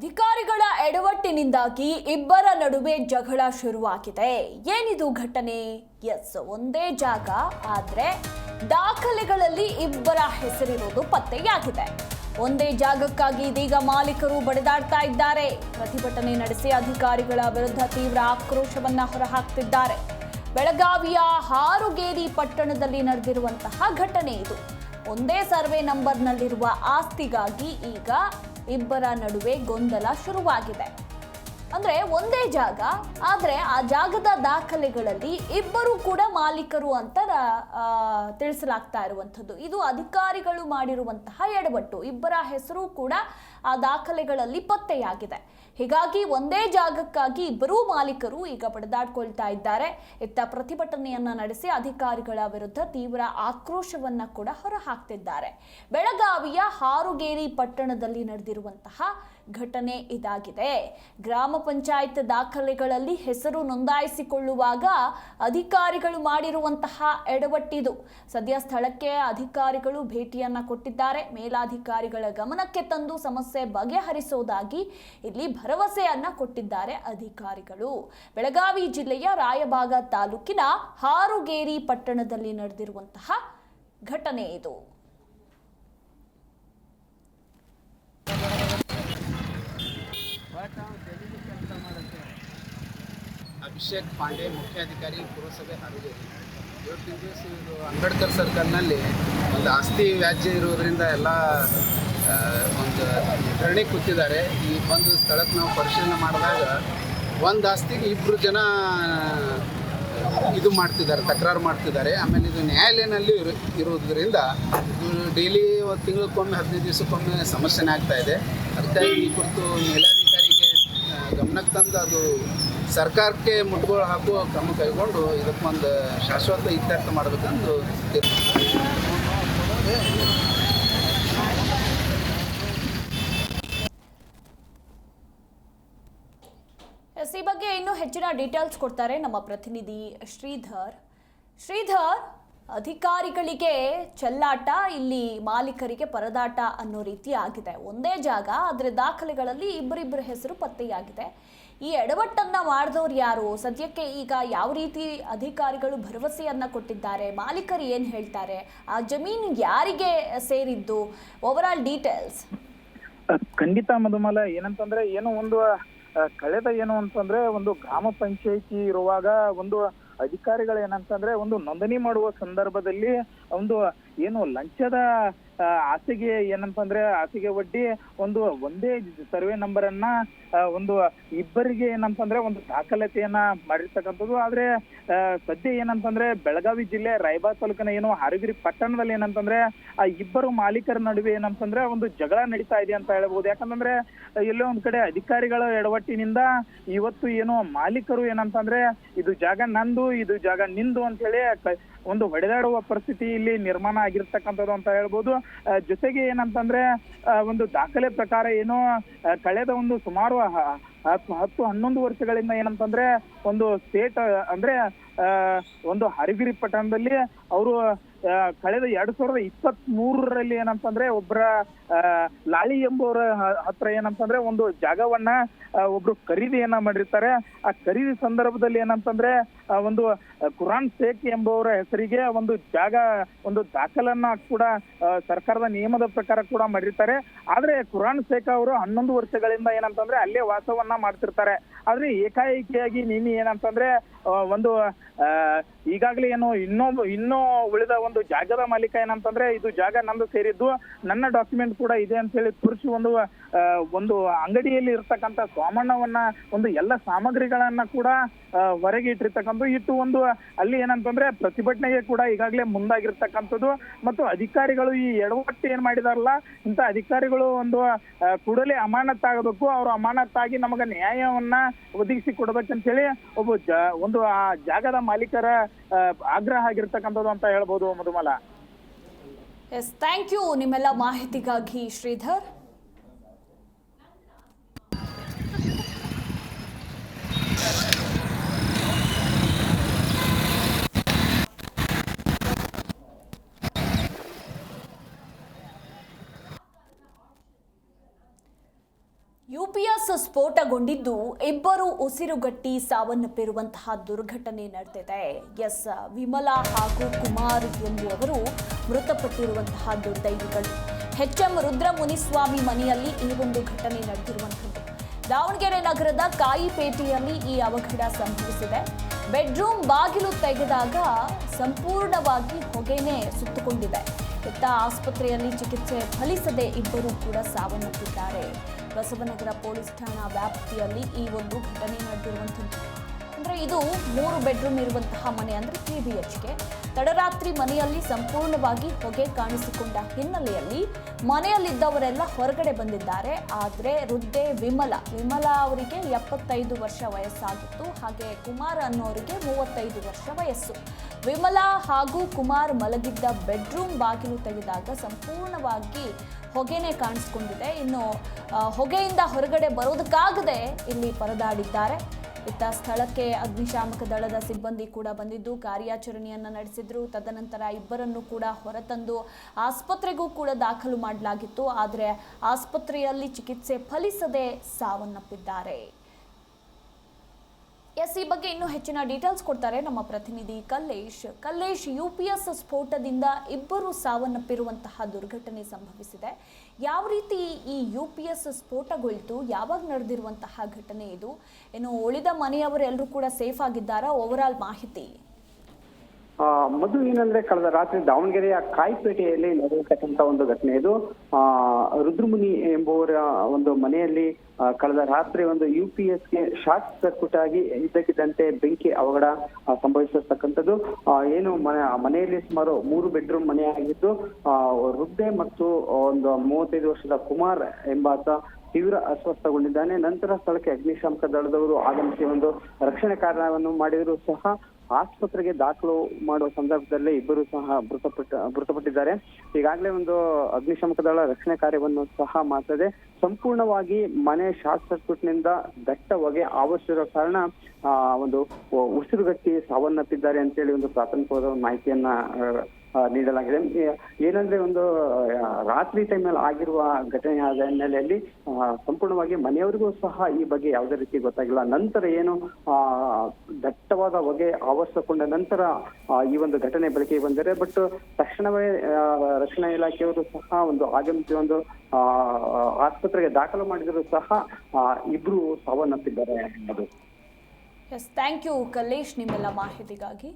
ಅಧಿಕಾರಿಗಳ ಎಡವಟ್ಟಿನಿಂದಾಗಿ ಇಬ್ಬರ ನಡುವೆ ಜಗಳ ಶುರುವಾಗಿದೆ. ಏನಿದು ಘಟನೆ? ಎಸ್, ಒಂದೇ ಜಾಗ, ಆದ್ರೆ ದಾಖಲೆಗಳಲ್ಲಿ ಇಬ್ಬರ ಹೆಸರಿರೋದು ಪತ್ತೆಯಾಗಿದೆ. ಒಂದೇ ಜಾಗಕ್ಕಾಗಿ ಇದೀಗ ಮಾಲೀಕರು ಬಡಿದಾಡ್ತಾ ಇದ್ದಾರೆ. ಪ್ರತಿಭಟನೆ ನಡೆಸಿ ಅಧಿಕಾರಿಗಳ ವಿರುದ್ಧ ತೀವ್ರ ಆಕ್ರೋಶವನ್ನ ಹೊರಹಾಕ್ತಿದ್ದಾರೆ. ಬೆಳಗಾವಿಯ ಹಾರುಗೇರಿ ಪಟ್ಟಣದಲ್ಲಿ ನಡೆದಿರುವಂತಹ ಘಟನೆ ಇದು. ಒಂದೇ ಸರ್ವೆ ನಂಬರ್ನಲ್ಲಿರುವ ಆಸ್ತಿಗಾಗಿ ಈಗ ಇಬ್ಬರ ನಡುವೆ ಗೊಂದಲ ಶುರುವಾಗಿದೆ. ಅಂದ್ರೆ ಒಂದೇ ಜಾಗ, ಆದ್ರೆ ಆ ಜಾಗದ ದಾಖಲೆಗಳಲ್ಲಿ ಇಬ್ಬರು ಕೂಡ ಮಾಲೀಕರು ಅಂತ ತಿಳಿಸಲಾಗ್ತಾ ಇರುವಂಥದ್ದು. ಇದು ಅಧಿಕಾರಿಗಳು ಮಾಡಿರುವಂತಹ ಎಡವಟ್ಟು. ಇಬ್ಬರ ಹೆಸರು ಕೂಡ ಆ ದಾಖಲೆಗಳಲ್ಲಿ ಪತ್ತೆಯಾಗಿದೆ. ಹೀಗಾಗಿ ಒಂದೇ ಜಾಗಕ್ಕಾಗಿ ಇಬ್ಬರೂ ಮಾಲೀಕರು ಈಗ ಪಡೆದಾಡ್ಕೊಳ್ತಾ ಇದ್ದಾರೆ. ಇತ್ತ ಪ್ರತಿಭಟನೆಯನ್ನ ನಡೆಸಿ ಅಧಿಕಾರಿಗಳ ವಿರುದ್ಧ ತೀವ್ರ ಆಕ್ರೋಶವನ್ನ ಕೂಡ ಹೊರಹಾಕ್ತಿದ್ದಾರೆ. ಬೆಳಗಾವಿಯ ಹಾರುಗೇರಿ ಪಟ್ಟಣದಲ್ಲಿ ನಡೆದಿರುವಂತಹ ಘಟನೆ ಇದಾಗಿದೆ. ಗ್ರಾಮ ಪಂಚಾಯತ್ ದಾಖಲೆಗಳಲ್ಲಿ ಹೆಸರು ನೋಂದಾಯಿಸಿಕೊಳ್ಳುವಾಗ ಅಧಿಕಾರಿಗಳು ಮಾಡಿರುವಂತಹ ಎಡವಟ್ಟಿದು. ಸದ್ಯ ಸ್ಥಳಕ್ಕೆ ಅಧಿಕಾರಿಗಳು ಭೇಟಿಯನ್ನ ಕೊಟ್ಟಿದ್ದಾರೆ. ಮೇಲಾಧಿಕಾರಿಗಳ ಗಮನಕ್ಕೆ ತಂದು ಸಮಸ್ಯೆ ಬಗೆಹರಿಸೋದಾಗಿ ಇಲ್ಲಿ ಭರವಸೆಯನ್ನ ಕೊಟ್ಟಿದ್ದಾರೆ ಅಧಿಕಾರಿಗಳು. ಬೆಳಗಾವಿ ಜಿಲ್ಲೆಯ ರಾಯಬಾಗ ತಾಲೂಕಿನ ಹಾರುಗೇರಿ ಪಟ್ಟಣದಲ್ಲಿ ನಡೆದಿರುವಂತಹ ಘಟನೆ ಇದು. ಅಭಿಷೇಕ್ ಪಾಂಡೆ ಮುಖ್ಯಾಧಿಕಾರಿ ಪುರಸಭೆ ಇವತ್ತಿನ ದಿವಸ ಇದು ಅಂಬೇಡ್ಕರ್ ಸರ್ಕಲ್ನಲ್ಲಿ ಒಂದು ಆಸ್ತಿ ವ್ಯಾಜ್ಯ ಇರೋದ್ರಿಂದ ಎಲ್ಲ ಒಂದು ಧರಣಿ ಕೂತಿದ್ದಾರೆ. ಈ ಒಂದು ಸ್ಥಳಕ್ಕೆ ನಾವು ಪರಿಶೀಲನೆ ಮಾಡಿದಾಗ ಒಂದು ಆಸ್ತಿಗೆ ಇಬ್ಬರು ಜನ, ಇದು ಮಾಡ್ತಿದ್ದಾರೆ, ತಕರಾರು ಮಾಡ್ತಿದ್ದಾರೆ. ಆಮೇಲೆ ಇದು ನ್ಯಾಯಾಲಯನಲ್ಲಿ ಇರು ಇರೋದ್ರಿಂದ ಇದು ಡೈಲಿ ಒಂದು ತಿಂಗಳಕ್ಕೊಮ್ಮೆ ಹದಿನೈದು ದಿವಸಕ್ಕೊಮ್ಮೆ ಸಮಸ್ಯೆನೇ ಆಗ್ತಾ ಇದೆ. ಅದಕ್ಕಾಗಿ ಈ ಕುರಿತು ಮೇಲಾಧಿಕಾರಿಗೆ ತಂದು ಅದು ಸರ್ಕಾರಕ್ಕೆ ಮುಟ್ಗೋಳು ಹಾಕುವ ಕ್ರಮ ಕೈಗೊಂಡು ಇದಕ್ಕೊಂದು ಶಾಶ್ವತ ಇತ್ಯರ್ಥ ಮಾಡಬೇಕಂದು ಎಸ್, ಈ ಬಗ್ಗೆ ಇನ್ನೂ ಹೆಚ್ಚಿನ ಡೀಟೇಲ್ಸ್ ಕೊಡ್ತಾರೆ ನಮ್ಮ ಪ್ರತಿನಿಧಿ ಶ್ರೀಧರ್. ಶ್ರೀಧರ್ ಅಧಿಕಾರಿಗಳಿಗೆ ಚೆಲ್ಲಾಟ, ಇಲ್ಲಿ ಮಾಲೀಕರಿಗೆ ಪರದಾಟ ಅನ್ನೋ ರೀತಿ ಆಗಿದೆ. ಒಂದೇ ಜಾಗ, ಆದರೆ ದಾಖಲೆಗಳಲ್ಲಿ ಇಬ್ಬರಿಬ್ಬರ ಹೆಸರು ಪತ್ತೆಯಾಗಿದೆ. ಈ ಎಡವಟ್ಟನ್ನು ಮಾಡಿದವ್ರು ಯಾರು? ಸದ್ಯಕ್ಕೆ ಈಗ ಯಾವ ರೀತಿ ಅಧಿಕಾರಿಗಳು ಭರವಸೆಯನ್ನು ಕೊಟ್ಟಿದ್ದಾರೆ? ಮಾಲೀಕರು ಏನು ಹೇಳ್ತಾರೆ? ಆ ಜಮೀನು ಯಾರಿಗೆ ಸೇರಿದ್ದು? ಓವರ್ ಆಲ್ ಡೀಟೇಲ್ಸ್ ಖಂಡಿತ ಮಧುಮಲ, ಏನಂತಂದ್ರೆ, ಏನು ಒಂದು ಕಳೆದ ಏನು ಅಂತಂದ್ರೆ, ಒಂದು ಗ್ರಾಮ ಪಂಚಾಯಿತಿ ಇರುವಾಗ ಒಂದು ಅಧಿಕಾರಿಗಳು ಏನಂತಂದ್ರೆ ಒಂದು ನೋಂದಣಿ ಮಾಡುವ ಸಂದರ್ಭದಲ್ಲಿ ಒಂದು ಏನು ಲಂಚದ ಆ, ಏನಂತ ಅಂದ್ರೆ ಹಾಸಿಗೆ ಒಡ್ಡಿ ಒಂದು ಒಂದೇ ಸರ್ವೆ ನಂಬರ್ ಅನ್ನ ಒಂದು ಇಬ್ಬರಿಗೆ ಏನಂತಂದ್ರೆ ಒಂದು ದಾಖಲಾತಿಯನ್ನ ಮಾಡಿರ್ತಕ್ಕಂಥದ್ದು. ಆದ್ರೆ ಸದ್ಯ ಏನಂತಂದ್ರೆ ಬೆಳಗಾವಿ ಜಿಲ್ಲೆ ರಾಯಬಾಗ್ ತಾಲೂಕಿನ ಏನು ಹರಗಿರಿ ಪಟ್ಟಣದಲ್ಲಿ ಏನಂತಂದ್ರೆ ಆ ಇಬ್ಬರು ಮಾಲೀಕರ ನಡುವೆ ಏನಂತಂದ್ರೆ ಒಂದು ಜಗಳ ನಡೀತಾ ಇದೆ ಅಂತ ಹೇಳ್ಬೋದು. ಯಾಕಂತಂದ್ರೆ ಎಲ್ಲೋ ಒಂದ್ ಕಡೆ ಅಧಿಕಾರಿಗಳ ಎಡವಟ್ಟಿನಿಂದ ಇವತ್ತು ಏನು ಮಾಲೀಕರು ಏನಂತಂದ್ರೆ ಇದು ಜಾಗ ನಂದು ಇದು ಜಾಗ ನಿಂದು ಅಂತ ಹೇಳಿ ಒಂದು ಹೊಡೆದಾಡುವ ಪರಿಸ್ಥಿತಿ ಇಲ್ಲಿ ನಿರ್ಮಾಣ ಆಗಿರ್ತಕ್ಕಂಥದ್ದು ಅಂತ ಹೇಳ್ಬೋದು. ಜೊತೆಗೆ ಏನಂತಂದ್ರೆ ಒಂದು ದಾಖಲೆ ಪ್ರಕಾರ ಏನು ಕಳೆದ ಒಂದು ಸುಮಾರು ಹತ್ತು ಹತ್ತು ಹನ್ನೊಂದು ವರ್ಷಗಳಿಂದ ಏನಂತಂದ್ರೆ, ಒಂದು ಸ್ಟೇಟ್ ಅಂದ್ರೆ ಒಂದು ಹರಿಗಿರಿ ಪಟ್ಟಣದಲ್ಲಿ ಅವರು ಕಳೆದ ಎರಡ್ ಸಾವಿರದ ಇಪ್ಪತ್ತ್ ಮೂರರಲ್ಲಿ ಏನಂತಂದ್ರೆ ಒಬ್ಬರ ಲಾಳಿ ಎಂಬುವರ ಹತ್ರ ಏನಂತಂದ್ರೆ, ಒಂದು ಜಾಗವನ್ನ ಒಬ್ರು ಖರೀದಿಯನ್ನ ಮಾಡಿರ್ತಾರೆ. ಆ ಖರೀದಿ ಸಂದರ್ಭದಲ್ಲಿ ಏನಂತಂದ್ರೆ ಒಂದು ಕುರಾನ್ ಶೇಖ್ ಎಂಬುವರ ಹೆಸರಿಗೆ ಒಂದು ಜಾಗ, ಒಂದು ದಾಖಲನ್ನ ಕೂಡ ಸರ್ಕಾರದ ನಿಯಮದ ಪ್ರಕಾರ ಕೂಡ ಮಾಡಿರ್ತಾರೆ. ಆದ್ರೆ ಕುರಾನ್ ಶೇಖ್ ಅವರು ಹನ್ನೊಂದು ವರ್ಷಗಳಿಂದ ಏನಂತಂದ್ರೆ ಅಲ್ಲೇ ವಾಸವನ್ನ ಮಾಡ್ತಿರ್ತಾರೆ. ಆದ್ರೆ ಏಕಾಏಕಿಯಾಗಿ ನೀನು ಏನಂತಂದ್ರೆ ಒಂದು ಈಗಾಗಲೇ ಏನು ಇನ್ನೊಬ್ಬ ಇನ್ನೂ ಉಳಿದ ಒಂದು ಜಾಗದ ಮಾಲೀಕ ಏನಂತಂದ್ರೆ ಇದು ಜಾಗ ನಂದು ಸೇರಿದ್ದು. ನನ್ನ ಡಾಕ್ಯುಮೆಂಟ್ ಕೂಡ ಇದೆ ಅಂತ ಹೇಳಿ ತೋರಿಸಿ ಒಂದು ಒಂದು ಅಂಗಡಿಯಲ್ಲಿ ಇರ್ತಕ್ಕಂಥ ಸ್ವಾಮಣ್ಣವನ್ನ ಒಂದು ಎಲ್ಲ ಸಾಮಗ್ರಿಗಳನ್ನ ಕೂಡ ಹೊರಗೆ ಇಟ್ಟಿರ್ತಕ್ಕಂಥ ಇಟ್ಟು ಒಂದು, ಅಲ್ಲಿ ಏನಂತಂದ್ರೆ ಪ್ರತಿಭಟನೆಗೆ ಕೂಡ ಈಗಾಗಲೇ ಮುಂದಾಗಿರ್ತಕ್ಕಂಥದ್ದು. ಮತ್ತು ಅಧಿಕಾರಿಗಳು ಈ ಎಡವಟ್ಟು ಏನ್ ಮಾಡಿದಾರಲ್ಲ, ಇಂಥ ಅಧಿಕಾರಿಗಳು ಒಂದು ಕೂಡಲೇ ಅಮಾನತ್ತಾಗಬೇಕು ಅವರು ಅಮಾನತ್ತಾಗಿ ನಮಗೆ ನ್ಯಾಯವನ್ನ ಒದಗಿಸಿ ಕೊಡ್ಬೇಕಂತ ಹೇಳಿ ಒಬ್ಬ ಒಂದು, ಆ, ಜಾಗದ ಮಾಲೀಕರ ಆಗ್ರಹ ಆಗಿರ್ತಕ್ಕಂಥದ್ದು ಅಂತ ಹೇಳ್ಬೋದು ಮಧುಮಲ. ಎಸ್ ಥ್ಯಾಂಕ್ ಯು ನಿಮ್ಮೆಲ್ಲ ಮಾಹಿತಿಗಾಗಿ ಶ್ರೀಧರ್. ಸ್ಫೋಟಗೊಂಡಿದ್ದು ಇಬ್ಬರು ಉಸಿರುಗಟ್ಟಿ ಸಾವನ್ನಪ್ಪಿರುವಂತಹ ದುರ್ಘಟನೆ ನಡೆದಿದೆ. ಎಸ್, ವಿಮಲಾ ಹಾಗೂ ಕುಮಾರ್ ಎಂಬುವವರು ಮೃತಪಟ್ಟಿರುವಂತಹ ದುರ್ದೈವಿಗಳು. ಎಚ್ ಎಂ ರುದ್ರಮುನಿಸ್ವಾಮಿ ಮನೆಯಲ್ಲಿ ಈ ಒಂದು ಘಟನೆ ನಡೆದಿರುವಂಥದ್ದು. ದಾವಣಗೆರೆ ನಗರದ ಕಾಯಿಪೇಟೆಯಲ್ಲಿ ಈ ಅವಘಡ ಸಂಭವಿಸಿದೆ. ಬೆಡ್ರೂಮ್ ಬಾಗಿಲು ತೆಗೆದಾಗ ಸಂಪೂರ್ಣವಾಗಿ ಹೊಗೆನೇ ಸುತ್ತುಕೊಂಡಿದೆ. ಇತ್ತ ಆಸ್ಪತ್ರೆಯಲ್ಲಿ ಚಿಕಿತ್ಸೆ ಫಲಿಸದೆ ಇಬ್ಬರು ಕೂಡ ಸಾವನ್ನಪ್ಪಿದ್ದಾರೆ. ಬಸವನಗರ ಪೊಲೀಸ್ ಠಾಣಾ ವ್ಯಾಪ್ತಿಯಲ್ಲಿ ಈ ಒಂದು ಘಟನೆ ನಡೆದಿರುವಂಥದ್ದು. ಅಂದ್ರೆ ಇದು ಮೂರು ಬೆಡ್ರೂಮ್ ಇರುವಂತಹ ಮನೆ ಅಂದ್ರೆ ತ್ರೀ ಬಿ ಎಚ್ ಕೆ. ತಡರಾತ್ರಿ ಮನೆಯಲ್ಲಿ ಸಂಪೂರ್ಣವಾಗಿ ಹೊಗೆ ಕಾಣಿಸಿಕೊಂಡ ಹಿನ್ನೆಲೆಯಲ್ಲಿ ಮನೆಯಲ್ಲಿದ್ದವರೆಲ್ಲ ಹೊರಗಡೆ ಬಂದಿದ್ದಾರೆ. ಆದರೆ ವೃದ್ಧೆ ವಿಮಲ ವಿಮಲ ಅವರಿಗೆ ಎಪ್ಪತ್ತೈದು ವರ್ಷ ವಯಸ್ಸಾಗಿತ್ತು. ಹಾಗೆ ಕುಮಾರ್ ಅನ್ನೋರಿಗೆ ಮೂವತ್ತೈದು ವರ್ಷ ವಯಸ್ಸು. ವಿಮಲಾ ಹಾಗೂ ಕುಮಾರ್ ಮಲಗಿದ್ದ ಬೆಡ್ರೂಮ್ ಬಾಗಿಲು ತೆಗೆದಾಗ ಸಂಪೂರ್ಣವಾಗಿ ಹೊಗೆನೇ ಕಾಣಿಸ್ಕೊಂಡಿದೆ. ಇನ್ನು ಹೊಗೆಯಿಂದ ಹೊರಗಡೆ ಬರೋದಕ್ಕಾಗದೆ ಇಲ್ಲಿ ಪರದಾಡಿದ್ದಾರೆ. ಇತ್ತ ಸ್ಥಳಕ್ಕೆ ಅಗ್ನಿಶಾಮಕ ದಳದ ಸಿಬ್ಬಂದಿ ಕೂಡ ಬಂದಿದ್ದು, ಕಾರ್ಯಾಚರಣೆಯನ್ನ ನಡೆಸಿದ್ರು. ತದನಂತರ ಇಬ್ಬರನ್ನು ಕೂಡ ಹೊರತಂದು ಆಸ್ಪತ್ರೆಗೂ ಕೂಡ ದಾಖಲು ಮಾಡಲಾಗಿತ್ತು. ಆದರೆ ಆಸ್ಪತ್ರೆಯಲ್ಲಿ ಚಿಕಿತ್ಸೆ ಫಲಿಸದೆ ಸಾವನ್ನಪ್ಪಿದ್ದಾರೆ. ಎಸ್ ಈ ಬಗ್ಗೆ ಇನ್ನೂ ಹೆಚ್ಚಿನ ಡೀಟೇಲ್ಸ್ ಕೊಡ್ತಾರೆ ನಮ್ಮ ಪ್ರತಿನಿಧಿ Kallesh. Kallesh U P S ಸ್ಫೋಟದಿಂದ ಇಬ್ಬರು ಸಾವನ್ನಪ್ಪಿರುವಂತಹ ದುರ್ಘಟನೆ ಸಂಭವಿಸಿದೆ. ಯಾವ ರೀತಿ ಈ ಯು ಪಿ ಎಸ್ ಸ್ಫೋಟಗೊಳ್ತು? ಯಾವಾಗ ನಡೆದಿರುವಂತಹ ಘಟನೆ ಇದು? ಏನು ಉಳಿದ ಮನೆಯವರೆಲ್ಲರೂ ಕೂಡ ಸೇಫ್ ಆಗಿದ್ದಾರಾ? ಓವರ್ ಆಲ್ ಮಾಹಿತಿ. ಆ, ಏನಂದ್ರೆ ಕಳೆದ ರಾತ್ರಿ ದಾವಣಗೆರೆಯ ಕಾಯಿಪೇಟೆಯಲ್ಲಿ ನಡೆಯತಕ್ಕಂಥ ಒಂದು ಘಟನೆ ಇದು. ಆ ರುದ್ರಮುನಿ ಎಂಬುವರ ಒಂದು ಮನೆಯಲ್ಲಿ ಕಳೆದ ರಾತ್ರಿ ಒಂದು ಯು ಪಿ ಎಸ್ಗೆ ಶಾರ್ಟ್ ಸರ್ಕ್ಯೂಟ್ ಆಗಿ ಇದ್ದಕ್ಕಿದ್ದಂತೆ ಬೆಂಕಿ ಅವಘಡ ಸಂಭವಿಸತಕ್ಕಂಥದ್ದು. ಏನು ಮನೆ ಮನೆಯಲ್ಲಿ ಸುಮಾರು ಮೂರು ಬೆಡ್ರೂಮ್ ಮನೆಯಾಗಿದ್ದು ಆ, ವೃದ್ಧೆ ಮತ್ತು ಒಂದು ಮೂವತ್ತೈದು ವರ್ಷದ ಕುಮಾರ್ ಎಂಬಾತ ತೀವ್ರ ಅಸ್ವಸ್ಥಗೊಂಡಿದ್ದಾನೆ. ನಂತರ ಸ್ಥಳಕ್ಕೆ ಅಗ್ನಿಶಾಮಕ ದಳದವರು ಆಗಮಿಸಿ ಒಂದು ರಕ್ಷಣೆ ಕಾರ್ಯವನ್ನು ಮಾಡಿದರೂ ಸಹ ಆಸ್ಪತ್ರೆಗೆ ದಾಖಲು ಮಾಡುವ ಸಂದರ್ಭದಲ್ಲಿ ಇಬ್ಬರು ಸಹ ಮೃತಪಟ್ಟ, ಮೃತಪಟ್ಟಿದ್ದಾರೆ. ಈಗಾಗಲೇ ಒಂದು ಅಗ್ನಿಶಾಮಕ ದಳ ರಕ್ಷಣೆ ಕಾರ್ಯವನ್ನು ಸಹ ಮಾಡ್ತದೆ. ಸಂಪೂರ್ಣವಾಗಿ ಮನೆ ಶಾರ್ಟ್ ಸರ್ಕ್ಯೂಟ್ನಿಂದ ದಟ್ಟ ಹೊಗೆ ಕಾರಣ ಒಂದು ಉಸಿರುಗಟ್ಟಿ ಸಾವನ್ನಪ್ಪಿದ್ದಾರೆ ಅಂತೇಳಿ ಒಂದು ಪ್ರಾಥಮಿಕವಾದ ಮಾಹಿತಿಯನ್ನ ನೀಡಲಾಗಿದೆ. ಏನಂದ್ರೆ ಒಂದು ರಾತ್ರಿ ರಾತ್ರಿ ಟೈಮಲ್ಲಿ ಆಗಿರುವ ಘಟನೆ ಹಿನ್ನೆಲೆಯಲ್ಲಿ ಸಂಪೂರ್ಣವಾಗಿ ಮನೆಯವರಿಗೂ ಸಹ ಈ ಬಗ್ಗೆ ಯಾವುದೇ ರೀತಿ ಗೊತ್ತಾಗಿಲ್ಲ. ನಂತರ ಏನು ದಟ್ಟವಾದ ಹೊಗೆ ಆವರಿಸಿಕೊಂಡ ನಂತರ ಈ ಒಂದು ಘಟನೆ ಬೆಳಕಿಗೆ ಬಂದರೆ ಬಟ್ ತಕ್ಷಣವೇ ರಕ್ಷಣಾ ಇಲಾಖೆಯವರು ಸಹ ಒಂದು ಆಗಮಿಸಿ ಒಂದು ಆಸ್ಪತ್ರೆಗೆ ದಾಖಲು ಮಾಡಿದರೂ ಸಹ ಇಬ್ರು ಸಾವನ್ನಪ್ಪಿದ್ದಾರೆ. ಅದು ಎಸ್ ಥ್ಯಾಂಕ್ ಯು ಕಲ್ಲೇಶ್, ನಿಮ್ಮೆಲ್ಲ ಮಾಹಿತಿಗಾಗಿ.